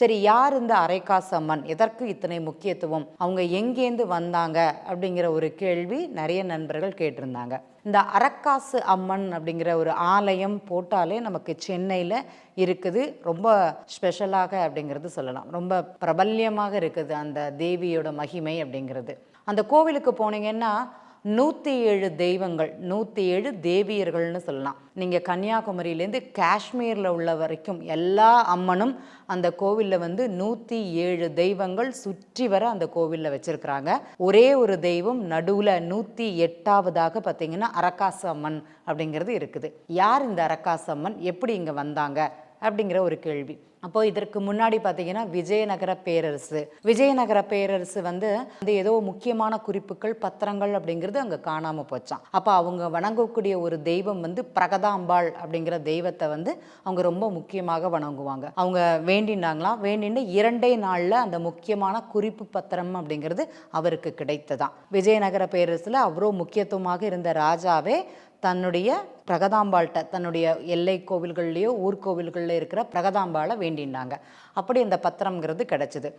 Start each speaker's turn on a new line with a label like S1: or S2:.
S1: சரி யார் இந்த அரைக்காசு அம்மன் எதற்கு இத்தனை முக்கியத்துவம்? அவங்க எங்கேருந்து வந்தாங்க? அப்படிங்கிற ஒரு கேள்வி நிறைய நண்பர்கள் கேட்டிருந்தாங்க. இந்த அரக்காசு அம்மன் அப்படிங்கிற ஒரு ஆலயம் போட்டாலே நமக்கு சென்னையில் இருக்குது. ரொம்ப ஸ்பெஷலாக அப்படிங்கிறது சொல்லலாம். ரொம்ப பிரபல்யமாக இருக்குது அந்த தேவியோட மகிமை அப்படிங்கிறது. அந்த கோவிலுக்கு போனீங்கன்னா நூற்றி ஏழு தெய்வங்கள் நூற்றி ஏழு தேவியர்கள்னு சொல்லலாம். நீங்கள் கன்னியாகுமரியிலேருந்து காஷ்மீரில் உள்ள வரைக்கும் எல்லா அம்மனும் அந்த கோவிலில் வந்து நூற்றி ஏழு தெய்வங்கள் சுற்றி வர அந்த கோவிலில் வச்சுருக்குறாங்க. ஒரே ஒரு தெய்வம் நடுவில் நூற்றி எட்டாவதாக பார்த்தீங்கன்னா அரக்காசு அம்மன் அப்படிங்கிறது இருக்குது. யார் இந்த அரக்காசு அம்மன்? எப்படி இங்கே வந்தாங்க? அப்படிங்கிற ஒரு கேள்வி. அப்போ இதற்கு முன்னாடி பார்த்தீங்கன்னா விஜயநகர பேரரசு. விஜயநகர பேரரசு வந்து வந்து ஏதோ முக்கியமான குறிப்புகள் பத்திரங்கள் அப்படிங்கிறது அங்கே காணாமல் போச்சான் அப்போ அவங்க வணங்கக்கூடிய ஒரு தெய்வம் வந்து பிரகதாம்பாள் அப்படிங்கிற தெய்வத்தை வந்து அவங்க ரொம்ப முக்கியமாக வணங்குவாங்க. அவங்க வேண்டினாங்களாம் வேண்டின்னு இரண்டே நாளில் அந்த முக்கியமான குறிப்பு பத்திரம் அப்படிங்கிறது அவருக்கு கிடைத்ததாம். விஜயநகர பேரரசில் அவ்வளோ முக்கியத்துவமாக இருந்த ராஜாவே தன்னுடைய பிரகதாம்பாள்கிட்ட தன்னுடைய எல்லை கோவில்கள்லேயோ ஊர்கோவில்களில் இருக்கிற பிரகதாம்பாளை வேண்டினாங்க. அப்படி அந்த பத்திரம்ங்கிறது கிடச்சிது.